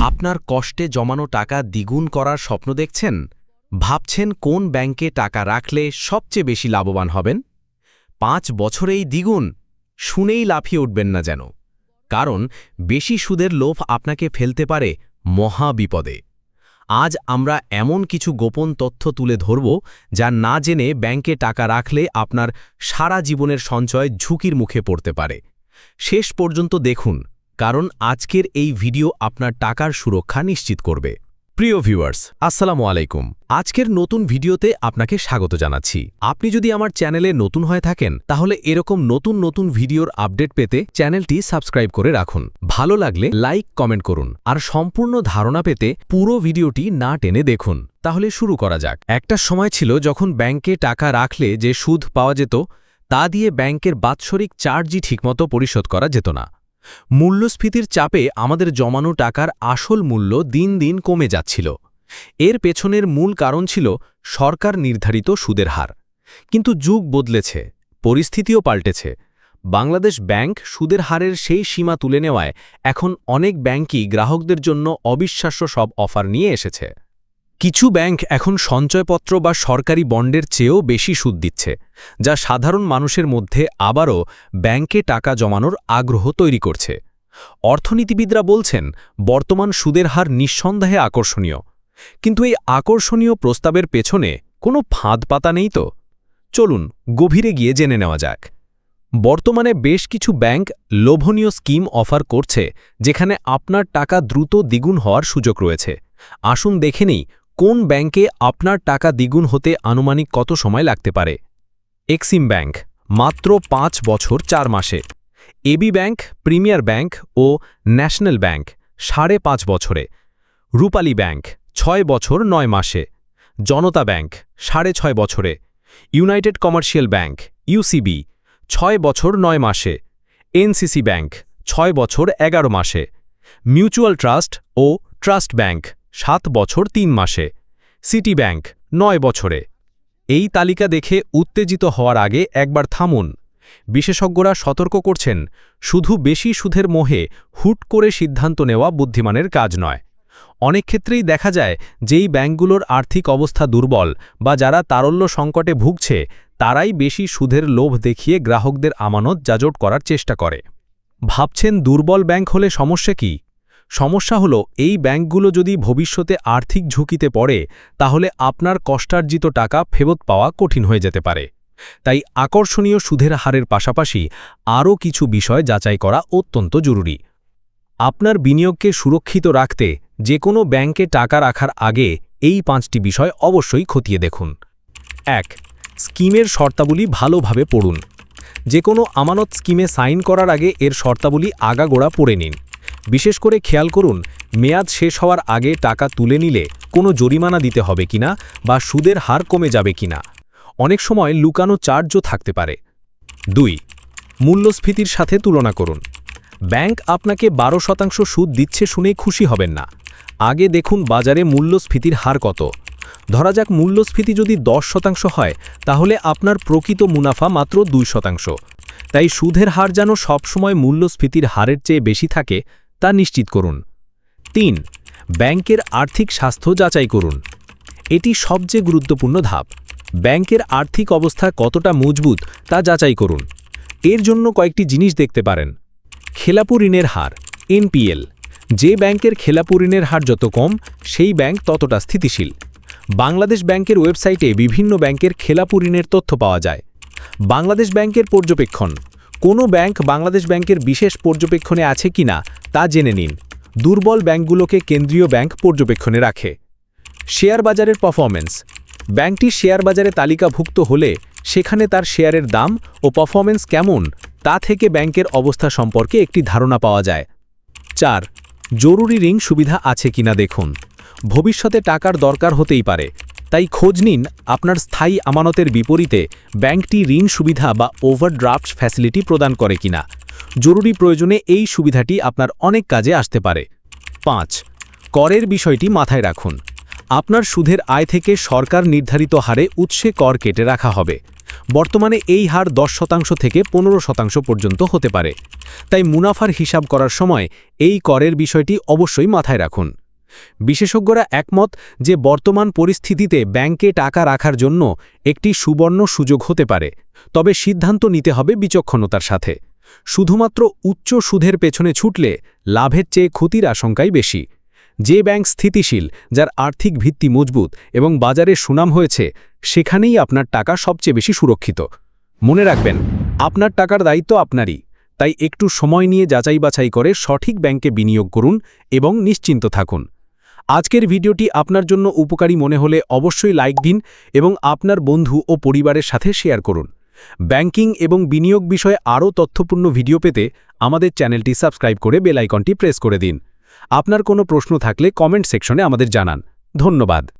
আপনার কষ্টে জমানো টাকা দ্বিগুণ করার স্বপ্ন দেখছেন? ভাবছেন কোন ব্যাংকে টাকা রাখলে সবচেয়ে বেশি লাভবান হবেন? পাঁচ বছরেই দ্বিগুণ? শুনেই লাফিয়ে উঠবেন না যেন। কারণ, বেশি সুদের লোভ আপনাকে ফেলতে পারে মহা বিপদে। আজ আমরা এমন কিছু গোপন তথ্য তুলে ধরব যা না জেনে ব্যাংকে টাকা রাখলে আপনার সারা জীবনের সঞ্চয় ঝুঁকির মুখে পড়তে পারে। শেষ পর্যন্ত দেখুন। কারণ আজকের এই ভিডিও আপনার টাকার সুরক্ষা নিশ্চিত করবে। প্রিয় ভিউয়ার্স, আসসালামু আলাইকুম। আজকের নতুন ভিডিওতে আপনাকে স্বাগত জানাচ্ছি। আপনি যদি আমার চ্যানেলে নতুন হয়ে থাকেন, তাহলে এরকম নতুন নতুন ভিডিওর আপডেট পেতে চ্যানেলটি সাবস্ক্রাইব করে রাখুন। ভালো লাগলে লাইক, কমেন্ট করুন। আর সম্পূর্ণ ধারণা পেতে পুরো ভিডিওটি না টেনে দেখুন। তাহলে শুরু করা যাক। একটা সময় ছিল যখন ব্যাংকে টাকা রাখলে যে সুদ পাওয়া যেত, তা দিয়ে ব্যাংকের বাৎসরিক চার্জই ঠিকমতো পরিশোধ করা যেত না। মূল্যস্ফীতির চাপে আমাদের জমানো টাকার আসল মূল্য দিন দিন কমে যাচ্ছিল। এর পেছনের মূল কারণ ছিল সরকার নির্ধারিত সুদের হার। কিন্তু যুগ বদলেছে, পরিস্থিতিও পাল্টেছে। বাংলাদেশ ব্যাংক সুদের হারের সেই সীমা তুলে নেওয়ায় এখন অনেক ব্যাংকই গ্রাহকদের জন্য অবিশ্বাস্য সব অফার নিয়ে এসেছে। কিছু ব্যাংক এখন সঞ্চয়পত্র বা সরকারি বন্ডের চেয়েও বেশি সুদ দিচ্ছে, যা সাধারণ মানুষের মধ্যে আবারও ব্যাংকে টাকা জমানোর আগ্রহ তৈরি করছে। অর্থনীতিবিদরা বলছেন, বর্তমান সুদের হার নিঃসন্দেহে আকর্ষণীয়। কিন্তু এই আকর্ষণীয় প্রস্তাবের পেছনে কোনো ফাঁদ পাতা নেই তো? চলুন, গভীরে গিয়ে জেনে নেওয়া যাক। বর্তমানে বেশ কিছু ব্যাংক লোভনীয় স্কিম অফার করছে, যেখানে আপনার টাকা দ্রুত দ্বিগুণ হওয়ার সুযোগ রয়েছে। আসুন দেখে নিই কোন ব্যাংকে আপনার টাকা দ্বিগুণ হতে আনুমানিক কত সময় লাগতে পারে? এক্সিম ব্যাংক, মাত্র পাঁচ বছর চার মাসে। এবি ব্যাংক, প্রিমিয়ার ব্যাংক ও ন্যাশনাল ব্যাংক, সাড়ে পাঁচ বছরে। রূপালী ব্যাংক, ছয় বছর নয় মাসে। জনতা ব্যাংক, সাড়ে ছয় বছরে। ইউনাইটেড কমার্শিয়াল ব্যাংক ইউসিবি ছয় বছর নয় মাসে। এনসিসি ব্যাংক, ছয় বছর এগারো মাসে। মিউচুয়াল ট্রাস্ট ও ট্রাস্ট ব্যাংক সাত বছর তিন মাসে। সিটি ব্যাংক নয় বছরে। এই তালিকা দেখে উত্তেজিত হওয়ার আগে একবার থামুন। বিশেষজ্ঞরা সতর্ক করছেন, শুধু বেশি সুদের মোহে হুট করে সিদ্ধান্ত নেওয়া বুদ্ধিমানের কাজ নয়। অনেক ক্ষেত্রেই দেখা যায়, যেই ব্যাংকগুলোর আর্থিক অবস্থা দুর্বল বা যারা তারল্য সংকটে ভুগছে, তারাই বেশি সুদের লোভ দেখিয়ে গ্রাহকদের আমানত যাজট করার চেষ্টা করে। ভাবছেন দুর্বল ব্যাংক হলে সমস্যা কি? সমস্যা হলো, এই ব্যাংকগুলো যদি ভবিষ্যতে আর্থিক ঝুঁকিতে পড়ে, তাহলে আপনার কষ্টার্জিত টাকা ফেরত পাওয়া কঠিন হয়ে যেতে পারে। তাই আকর্ষণীয় সুদের হারের পাশাপাশি আরও কিছু বিষয় যাচাই করা অত্যন্ত জরুরি। আপনার বিনিয়োগকে সুরক্ষিত রাখতে যে কোনো ব্যাংকে টাকা রাখার আগে এই পাঁচটি বিষয় অবশ্যই খতিয়ে দেখুন। এক, স্কিমের শর্তাবলী ভালোভাবে পড়ুন। যে কোনো আমানত স্কিমে সাইন করার আগে এর শর্তাবলী আগাগোড়া পড়ে নিন। বিশেষ করে খেয়াল করুন, মেয়াদ শেষ হওয়ার আগে টাকা তুলে নিলে কোনো জরিমানা দিতে হবে কিনা বা সুদের হার কমে যাবে কিনা। অনেক সময় লুকানো চার্জও থাকতে পারে। দুই, মূল্যস্ফীতির সাথে তুলনা করুন। ব্যাংক আপনাকে বারো শতাংশ সুদ দিচ্ছে শুনেই খুশি হবেন না। আগে দেখুন বাজারে মূল্যস্ফীতির হার কত। ধরা যাক মূল্যস্ফীতি যদি দশ শতাংশ হয়, তাহলে আপনার প্রকৃত মুনাফা মাত্র দুই শতাংশ। তাই সুদের হার যেন সবসময় মূল্যস্ফীতির হারের চেয়ে বেশি থাকে তা নিশ্চিত করুন। তিন, ব্যাংকের আর্থিক স্বাস্থ্য যাচাই করুন। এটি সবচেয়ে গুরুত্বপূর্ণ ধাপ। ব্যাংকের আর্থিক অবস্থা কতটা মজবুত তা যাচাই করুন। এর জন্য কয়েকটি জিনিস দেখতে পারেন। খেলাপু ঋণের হার, এনপিএল। যে ব্যাংকের খেলাপু ঋণের হার যত কম, সেই ব্যাংক ততটা স্থিতিশীল। বাংলাদেশ ব্যাংকের ওয়েবসাইটে বিভিন্ন ব্যাংকের খেলাপু ঋণের তথ্য পাওয়া যায়। বাংলাদেশ ব্যাংকের পর্যবেক্ষণ। কোনো ব্যাংক বাংলাদেশ ব্যাংকের বিশেষ পর্যবেক্ষণে আছে কিনা তা জেনে নিন। দুর্বল ব্যাংকগুলোকে কেন্দ্রীয় ব্যাংক পর্যবেক্ষণে রাখে। শেয়ার বাজারের পারফরমেন্স ব্যাংকটি শেয়ার বাজারে তালিকাভুক্ত হলে সেখানে তার শেয়ারের দাম ও পারফরমেন্স কেমন তা থেকে ব্যাংকের অবস্থা সম্পর্কে একটি ধারণা পাওয়া যায়। চার, জরুরি ঋণ সুবিধা আছে কিনা দেখুন। ভবিষ্যতে টাকার দরকার হতেই পারে। তাই খোঁজ নিন আপনার স্থায়ী আমানতের বিপরীতে ব্যাংকটি ঋণ সুবিধা বা ওভারড্রাফট ফ্যাসিলিটি প্রদান করে কিনা। জরুরি প্রয়োজনে এই সুবিধাটি আপনার অনেক কাজে আসতে পারে। পাঁচ, করের বিষয়টি মাথায় রাখুন। আপনার সুদের আয় থেকে সরকার নির্ধারিত হারে উৎসে কর কেটে রাখা হবে। বর্তমানে এই হার দশ শতাংশ থেকে পনেরো শতাংশ পর্যন্ত হতে পারে। তাই মুনাফার হিসাব করার সময় এই করের বিষয়টি অবশ্যই মাথায় রাখুন। বিশেষজ্ঞরা একমত যে বর্তমান পরিস্থিতিতে ব্যাংকে টাকা রাখার জন্য একটি সুবর্ণ সুযোগ হতে পারে, তবে সিদ্ধান্ত নিতে হবে বিচক্ষণতার সাথে। শুধুমাত্র উচ্চ সুদের পেছনে ছুটলে লাভের চেয়ে ক্ষতির আশঙ্কাই বেশি। যে ব্যাংক স্থিতিশীল, যার আর্থিক ভিত্তি মজবুত এবং বাজারে সুনাম হয়েছে, সেখানেই আপনার টাকা সবচেয়ে বেশি সুরক্ষিত। মনে রাখবেন, আপনার টাকার দায়িত্ব আপনারই, তাই একটু সময় নিয়ে যাচাই বাছাই করে সঠিক ব্যাংকে বিনিয়োগ করুন এবং নিশ্চিন্ত থাকুন। আজকের ভিডিওটি আপনার জন্য উপকারী মনে হলে অবশ্যই লাইক দিন এবং আপনার বন্ধু ও পরিবারের সাথে শেয়ার করুন। ব্যাংকিং এবং বিনিয়োগ বিষয়ে আরও তথ্যপূর্ণ ভিডিও পেতে আমাদের চ্যানেলটি সাবস্ক্রাইব করে বেলাইকনটি প্রেস করে দিন। আপনার কোনো প্রশ্ন থাকলে কমেন্ট সেকশনে আমাদের জানান। ধন্যবাদ।